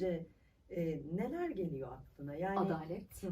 deyince e, neler geliyor aklına? Yani Adalet.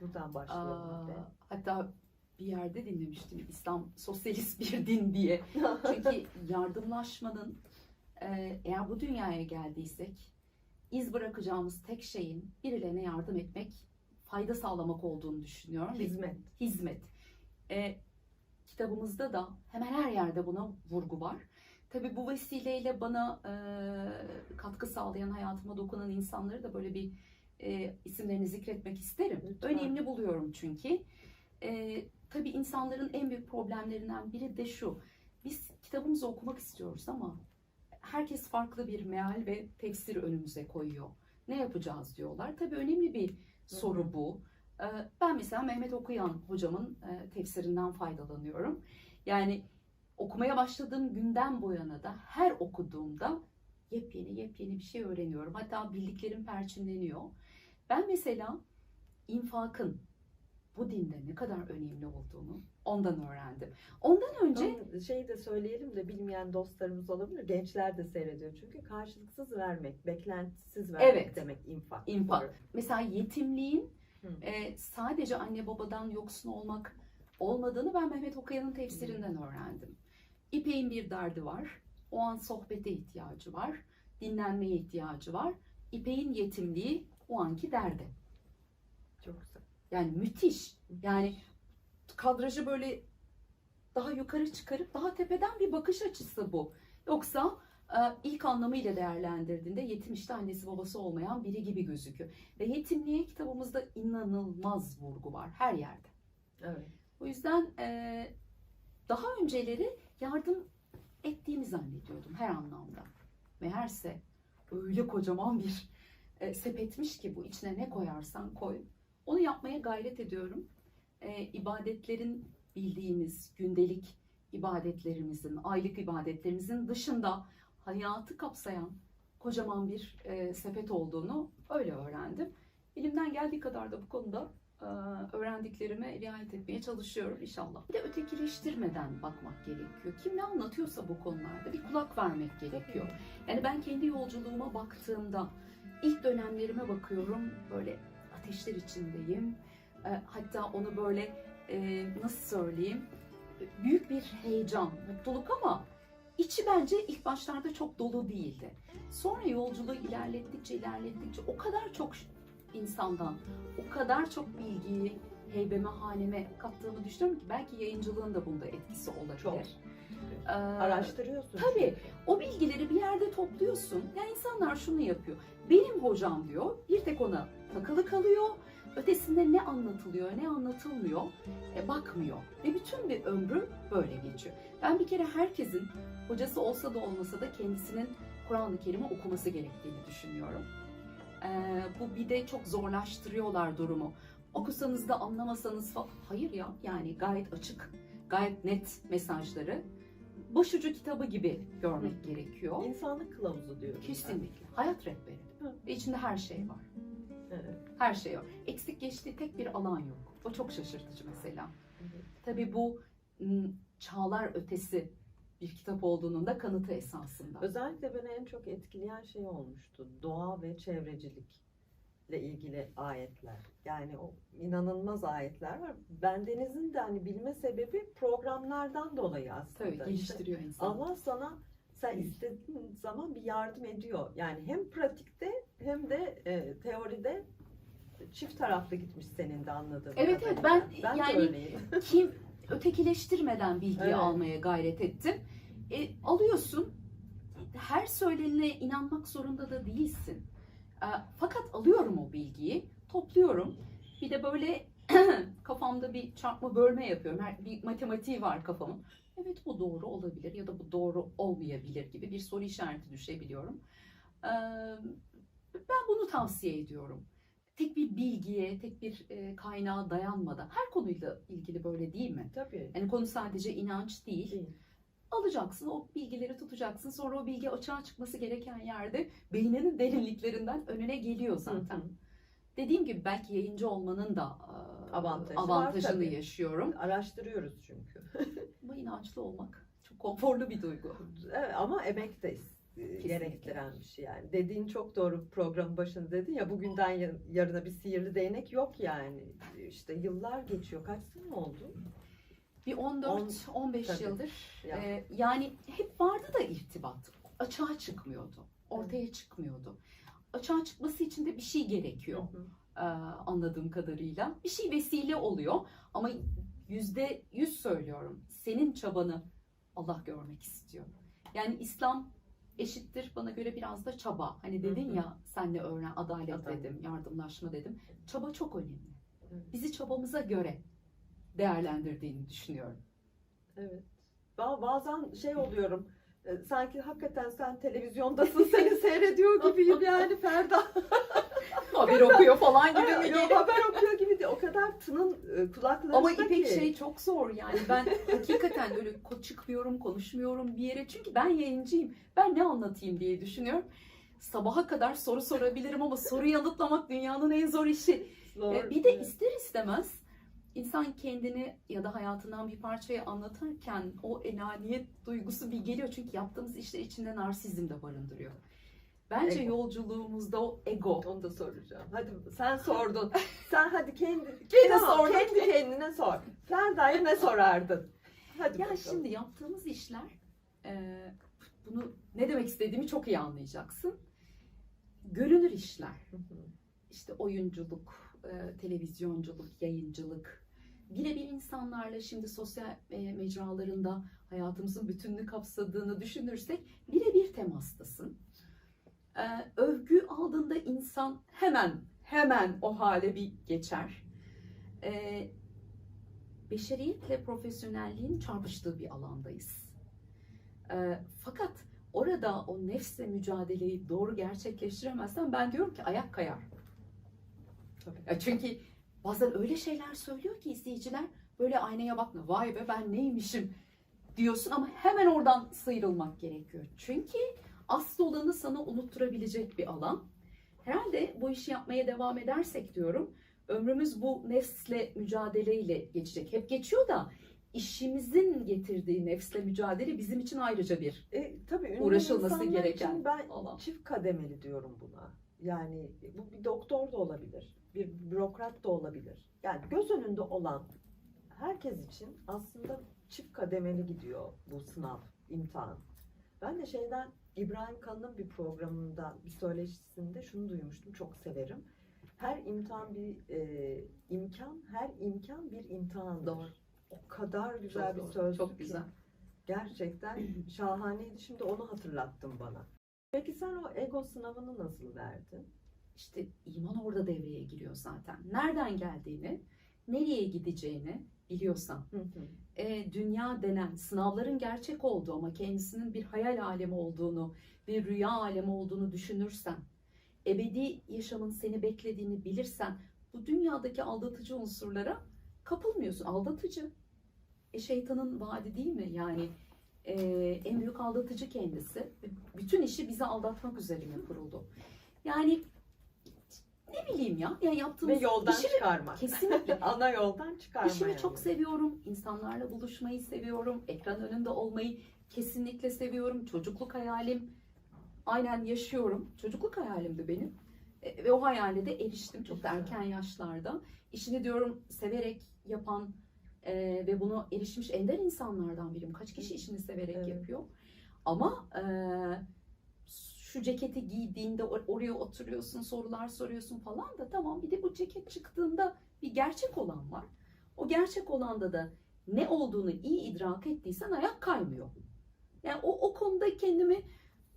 buradan başlayalım. Aa, hatta bir yerde dinlemiştim İslam sosyalist bir din diye. Çünkü yardımlaşmanın e, eğer bu dünyaya geldiysek iz bırakacağımız tek şeyin birilerine yardım etmek, fayda sağlamak olduğunu düşünüyorum. Hizmet. hizmet. E, kitabımızda da hemen her yerde buna vurgu var. Tabii bu vesileyle bana e, katkı sağlayan, hayatıma dokunan insanları da böyle bir e, isimlerini zikretmek isterim. Lütfen. Önemli buluyorum çünkü. E, tabii insanların en büyük problemlerinden biri de şu. Biz kitabımızı okumak istiyoruz ama herkes farklı bir meal ve tefsir önümüze koyuyor. Ne yapacağız diyorlar. Tabii önemli bir soru bu. Ee, Ben mesela Mehmet Okuyan hocamın e, tefsirinden faydalanıyorum. Yani okumaya başladığım günden bu yana da her okuduğumda yepyeni yepyeni bir şey öğreniyorum. Hatta bildiklerim perçinleniyor. Ben mesela infakın bu dinde ne kadar önemli olduğunu ondan öğrendim. Ondan önce Önce şey de söyleyelim de bilmeyen dostlarımız olabilir. Gençler de seyrediyor çünkü karşılıksız vermek, beklentisiz vermek Evet. demek infak. infak. Mesela yetimliğin Hı. e, sadece anne babadan yoksun olmak olmadığını ben Mehmet Okuyan'ın tefsirinden öğrendim. İpek'in bir derdi var. O an sohbete ihtiyacı var. Dinlenmeye ihtiyacı var. İpek'in yetimliği o anki derdi. Çok güzel. Yani müthiş. Yani kadrajı böyle daha yukarı çıkarıp daha tepeden bir bakış açısı bu. Yoksa e, ilk anlamıyla değerlendirdiğinde yetim işte annesi babası olmayan biri gibi gözüküyor. Ve yetimliğe kitabımızda inanılmaz vurgu var her yerde. Evet. O yüzden e, daha önceleri yardım ettiğimi zannediyordum her anlamda. Meğerse öyle kocaman bir e, sepetmiş ki bu içine ne koyarsan koy. Onu yapmaya gayret ediyorum. E, ibadetlerin bildiğimiz gündelik ibadetlerimizin, aylık ibadetlerimizin dışında hayatı kapsayan kocaman bir e, sepet olduğunu öyle öğrendim. Elimden geldiği kadar da bu konuda öğrendiklerime riayet etmeye çalışıyorum inşallah. Bir de ötekileştirmeden bakmak gerekiyor. Kim ne anlatıyorsa bu konularda bir kulak vermek gerekiyor. Yani ben kendi yolculuğuma baktığımda ilk dönemlerime bakıyorum böyle ateşler içindeyim. E, hatta onu böyle e, nasıl söyleyeyim büyük bir heyecan, mutluluk ama içi bence ilk başlarda çok dolu değildi. Sonra yolculuğu ilerlettikçe ilerlettikçe o kadar çok insandan, o kadar çok bilgiyi heybeme haneme kattığımı düşünüyorum ki belki yayıncılığın da bunda etkisi olabilir. Çok. Ee, Araştırıyorsun. Tabii. o bilgileri bir yerde topluyorsun. Ya insanlar şunu yapıyor. Benim hocam diyor. Bir tek ona takılı kalıyor. Ötesinde ne anlatılıyor, ne anlatılmıyor e, bakmıyor. Ve bütün bir ömrü böyle geçiyor. Ben bir kere herkesin hocası olsa da olmasa da kendisinin Kur'an-ı Kerim'i okuması gerektiğini düşünüyorum. Ee, bu bir de çok zorlaştırıyorlar durumu. Okusanız da anlamasanız falan. Hayır ya yani gayet açık, gayet net mesajları başucu kitabı gibi görmek gerekiyor. İnsanlık kılavuzu diyorum. ben. Kesinlikle. Hayat rehberi. Hı. Ve içinde her şey var. Evet. Her şey var. Eksik geçtiği tek bir alan yok. O çok şaşırtıcı mesela. Evet. Tabii bu çağlar ötesi bir kitap olduğunun da kanıtı esasında. Özellikle beni en çok etkileyen şey olmuştu. Doğa ve çevrecilikle ilgili ayetler. Yani o inanılmaz ayetler var. Bendenizin de hani bilme sebebi programlardan dolayı aslında. Tabii İşte geliştiriyor insanı. Allah sana sen istediğin zaman bir yardım ediyor. Yani hem pratikte hem de e, teoride çift taraflı gitmiş senin de anladığım Evet, evet. kadarıyla. Ben- ben yani-. Kim ötekileştirmeden bilgiyi Evet. almaya gayret ettim. E, alıyorsun. Her söylenene inanmak zorunda da değilsin. E, fakat alıyorum o bilgiyi, topluyorum. Bir de böyle kafamda bir çarpma bölme yapıyorum. Her, bir matematiği var kafamın. Evet bu doğru olabilir ya da bu doğru olmayabilir gibi bir soru işareti düşebiliyorum. E, ben bunu tavsiye ediyorum tek bir bilgiye, tek bir e, kaynağa dayanmadan her konuyla ilgili böyle değil mi? Tabii. Yani konu sadece inanç değil. Değil. Alacaksın, o bilgileri tutacaksın. Sonra o bilgi açığa çıkması gereken yerde beyninin derinliklerinden önüne geliyor zaten. Hı hı. Dediğim gibi belki yayıncı olmanın da e, Avantajı var avantajını tabii. yaşıyorum. Araştırıyoruz çünkü. Ama inançlı olmak çok konforlu bir duygu. Evet, ama emek de bir şey yani. Dediğin çok doğru programın başında dedin ya bugünden yar- yarına bir sihirli değnek yok yani. İşte yıllar geçiyor. Kaç sene oldu? Bir 14-15 Tabii. yıldır Ya. e, yani hep vardı da irtibat. Açığa çıkmıyordu. Ortaya çıkmıyordu. Açığa çıkması için de bir şey gerekiyor. Hı hı. e, anladığım kadarıyla. Bir şey vesile oluyor ama yüzde yüz söylüyorum. Senin çabanı Allah görmek istiyor. Yani İslam eşittir bana göre biraz da çaba. Hani dedin ya senle öğren adalet Adalet. dedim, yardımlaşma dedim. Çaba çok önemli. Evet. Bizi çabamıza göre değerlendirdiğini düşünüyorum. Evet. Ba- Bazen şey oluyorum. E, Sanki hakikaten sen televizyondasın seni seyrediyor gibiyim yani Ferda. Haber okuyor falan gibi mi Yok, haber okuyor gibi de o kadar tının e, kulaklarında Ama İpek ki. şey çok zor yani ben hakikaten öyle çıkmıyorum konuşmuyorum bir yere çünkü ben yayıncıyım ben ne anlatayım diye düşünüyorum. Sabaha kadar soru sorabilirim ama soru yanıtlamak dünyanın en zor işi. Zor. Ee, bir de ister istemez insan kendini ya da hayatından bir parçayı anlatırken o enaniyet duygusu bir geliyor. Çünkü yaptığımız işler içinde narsizm de barındırıyor. Bence Ego. yolculuğumuzda o ego. Onu da soracağım. Hadi sen sordun. Sen hadi kendi Kendi Tamam, sordum. kendi kendine sor. Ferda'ya ne sorardın? Hadi Ya bakalım. şimdi yaptığımız işler e, bunu ne demek istediğimi çok iyi anlayacaksın. Görünür işler. İşte oyunculuk, e, televizyonculuk, yayıncılık. Birebir insanlarla şimdi sosyal e, mecralarında hayatımızın bütününü kapsadığını düşünürsek birebir temastasın. E, övgü aldığında insan hemen hemen o hale bir geçer. E, beşeriyetle profesyonelliğin çarpıştığı bir alandayız. Fakat orada o nefsle mücadeleyi doğru gerçekleştiremezsen ben diyorum ki ayak kayar. Tabii. Çünkü bazen öyle şeyler söylüyor ki izleyiciler böyle aynaya bakma vay be ben neymişim diyorsun ama hemen oradan sıyrılmak gerekiyor. Çünkü asıl olanı sana unutturabilecek bir alan. Herhalde bu işi yapmaya devam edersek diyorum ömrümüz bu nefsle mücadeleyle geçecek. Hep geçiyor da işimizin getirdiği nefsle mücadele bizim için ayrıca bir E, tabii Uğraşılması gereken için ben alan. çift kademeli diyorum buna. Yani bu bir doktor da olabilir, bir bürokrat da olabilir. Yani göz önünde olan herkes için aslında çift kademeli gidiyor bu sınav, imtihan. Ben de şeyden İbrahim Kalın'ın bir programında, bir söyleşisinde şunu duymuştum, çok severim. Her imtihan bir e, imkan, her imkan bir imtihandır. Doğru. O kadar güzel Çok bir söz çok ki. güzel. Gerçekten şahaneydi. Şimdi onu hatırlattın bana. Peki sen o ego sınavını nasıl verdin? İşte iman orada devreye giriyor zaten. Nereden geldiğini, nereye gideceğini biliyorsan, e, dünya denen sınavların gerçek olduğu ama kendisinin bir hayal alemi olduğunu, bir rüya alemi olduğunu düşünürsen, ebedi yaşamın seni beklediğini bilirsen, bu dünyadaki aldatıcı unsurlara kapılmıyorsun. Aldatıcı. E şeytanın vaadi değil mi? Yani e, en büyük aldatıcı kendisi. Bütün işi bizi aldatmak üzerine kuruldu. Yani ne bileyim ya. Yani Ve yaptığımız yoldan işimi çıkarmak. kesinlikle Ana yoldan çıkarma. İşimi yani. çok seviyorum. İnsanlarla buluşmayı seviyorum. Ekran önünde olmayı kesinlikle seviyorum. Çocukluk hayalim aynen yaşıyorum. Çocukluk hayalimdi benim. E, ve o hayale de eriştim çok da erken yaşlarda. İşini diyorum severek yapan e, ve bunu erişmiş ender insanlardan biriyim. Kaç kişi işini severek Evet. yapıyor. Ama e, şu ceketi giydiğinde or- oraya oturuyorsun, sorular soruyorsun falan da tamam bir de bu ceket çıktığında bir gerçek olan var. O gerçek olanda da ne olduğunu iyi idrak ettiysen ayak kaymıyor. Yani o, o konuda kendimi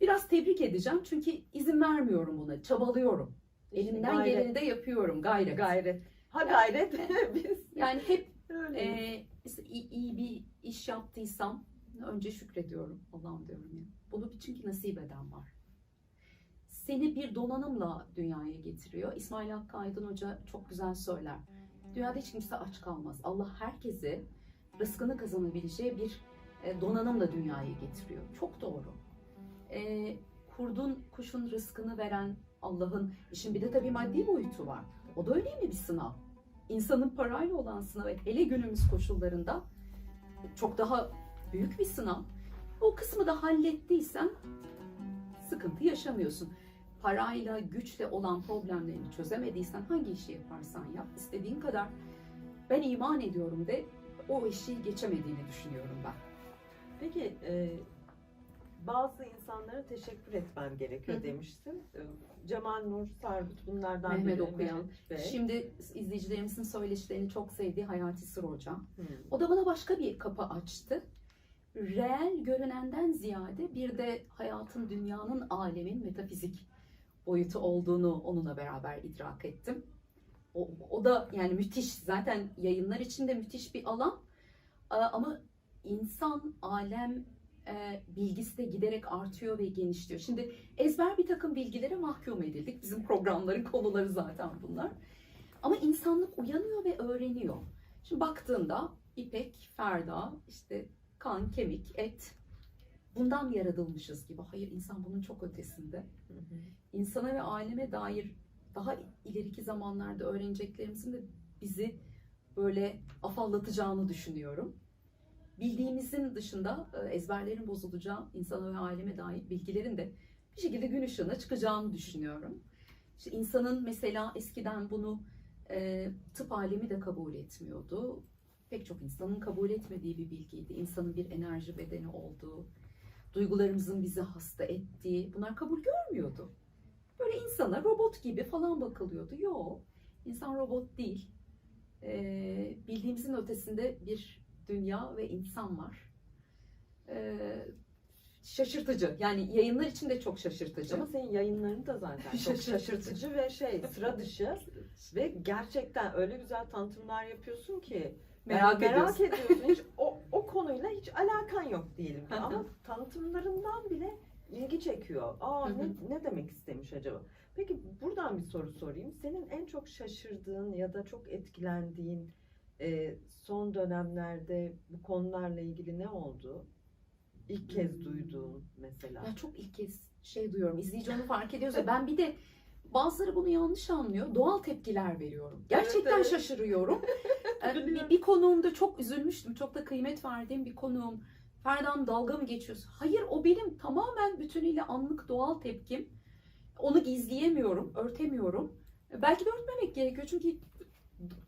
biraz tebrik edeceğim. Çünkü izin vermiyorum buna. Çabalıyorum. İşte Elimden gayret, geleni de yapıyorum. Gayret. Gayret. Ha gayret. Biz Yani hep öyle. e, iyi, iyi bir iş yaptıysam önce şükrediyorum. Allah'ım diyorum ya. Bunu çünkü nasip eden var. Seni bir donanımla dünyaya getiriyor. İsmail Hakkı Aydın Hoca çok güzel söyler. Dünyada hiç kimse aç kalmaz. Allah herkese rızkını kazanabileceği bir e, donanımla dünyaya getiriyor. Çok doğru. E, kurdun kuşun rızkını veren Allah'ın işin bir de tabii maddi boyutu var. O da önemli bir sınav. İnsanın parayla olan sınavı hele günümüz koşullarında çok daha büyük bir sınav. O kısmı da hallettiysen sıkıntı yaşamıyorsun. Parayla, güçle olan problemlerini çözemediysen hangi işi yaparsan yap, istediğin kadar ben iman ediyorum de o işi geçemediğini düşünüyorum ben. Peki e, bazı insanlara teşekkür etmem gerekiyor Hı demiştin. E, Cemal Nur Sargut bunlardan Mehmet biri. Okuyan. Mehmet. Şimdi izleyicilerimizin söyleşilerini çok sevdiği Hayati Sır Hocam. Hı. O da bana başka bir kapı açtı. Reel görünenden ziyade bir de hayatın, dünyanın, alemin metafizik boyutu olduğunu onunla beraber idrak ettim. O, o da yani müthiş. Zaten yayınlar içinde müthiş bir alan. Ee, Ama insan, alem e, bilgisi de giderek artıyor ve genişliyor. Şimdi ezber bir takım bilgilere mahkum edildik. Bizim programların konuları zaten bunlar. Ama insanlık uyanıyor ve öğreniyor. Şimdi baktığında İpek, Ferda, işte kan, kemik, et bundan yaratılmışız gibi. Hayır insan bunun çok ötesinde. Hı hı. İnsana ve aleme dair daha ileriki zamanlarda öğreneceklerimizin de bizi böyle afallatacağını düşünüyorum. Bildiğimizin dışında e, ezberlerin bozulacağı, insana ve aleme dair bilgilerin de bir şekilde gün ışığına çıkacağını düşünüyorum. İşte insanın mesela eskiden bunu e, tıp alemi de kabul etmiyordu. Pek çok insanın kabul etmediği bir bilgiydi. İnsanın bir enerji bedeni olduğu, duygularımızın bizi hasta ettiği bunlar kabul görmüyordu. Böyle insana robot gibi falan bakılıyordu. Yok, insan robot değil. Ee, bildiğimizin ötesinde bir dünya ve insan var. Ee, şaşırtıcı. Yani yayınlar için de çok şaşırtıcı. Ama senin yayınların da zaten çok şaşırtıcı ve şey sıra dışı ve gerçekten öyle güzel tanıtımlar yapıyorsun ki merak merak ediyorsun. Hiç o, o konuyla hiç alakan yok diyelim ki. Ama tanıtımlarından bile ilgi çekiyor. Aa ne, ne demek istemiş acaba? Peki buradan bir soru sorayım. Senin en çok şaşırdığın ya da çok etkilendiğin e, son dönemlerde bu konularla ilgili ne oldu? İlk kez duyduğun mesela. Ya çok ilk kez şey duyuyorum. İzleyici onu fark ediyorsa ben bir de bazıları bunu yanlış anlıyor. Doğal tepkiler veriyorum. Gerçekten evet. şaşırıyorum. Bir, bir konuğumda çok üzülmüştüm. Çok da kıymet verdiğim bir konuğum. Ferdan dalga mı geçiyorsun? Hayır o benim tamamen bütünüyle anlık doğal tepkim. Onu gizleyemiyorum, örtemiyorum. Belki de örtmemek gerekiyor çünkü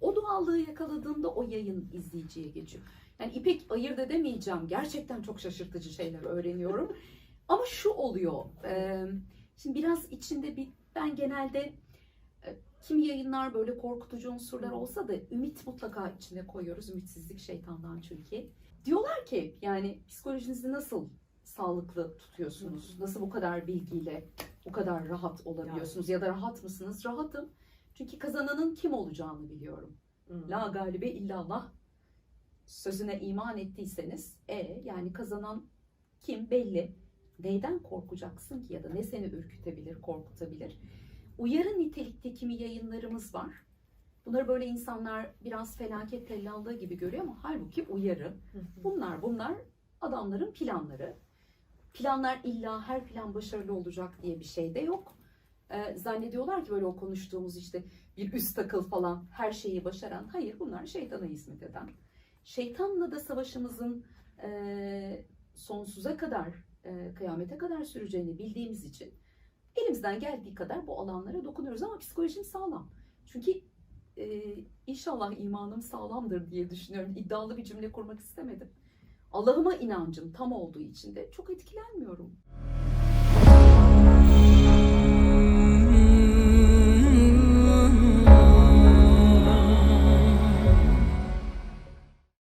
o doğallığı yakaladığında o yayın izleyiciye geçiyor. Yani İpek ayırt edemeyeceğim. Gerçekten çok şaşırtıcı şeyler öğreniyorum. Ama şu oluyor. e, Şimdi biraz içinde bir ben genelde kimi yayınlar böyle korkutucu unsurlar olsa da ümit mutlaka içine koyuyoruz. Ümitsizlik şeytandan çünkü. Diyorlar ki yani psikolojinizi nasıl sağlıklı tutuyorsunuz? Nasıl bu kadar bilgiyle bu kadar rahat olabiliyorsunuz? Ya da rahat mısınız? Rahatım. Çünkü kazananın kim olacağını biliyorum. Hmm. La galibe illallah sözüne iman ettiyseniz e yani kazanan kim belli. Neyden korkacaksın ki ya da ne seni ürkütebilir, korkutabilir? Uyarı nitelikte kimi yayınlarımız var. Bunları böyle insanlar biraz felaket tellallığı gibi görüyor ama halbuki uyarı. Bunlar bunlar adamların planları. Planlar illa her plan başarılı olacak diye bir şey de yok. Ee, zannediyorlar ki böyle o konuştuğumuz işte bir üst akıl falan her şeyi başaran. Hayır bunlar şeytana hizmet eden. Şeytanla da savaşımızın e, sonsuza kadar, e, kıyamete kadar süreceğini bildiğimiz için elimizden geldiği kadar bu alanlara dokunuyoruz ama psikolojim sağlam. Çünkü e, inşallah imanım sağlamdır diye düşünüyorum. İddialı bir cümle kurmak istemedim. Allah'ıma inancım tam olduğu için de çok etkilenmiyorum.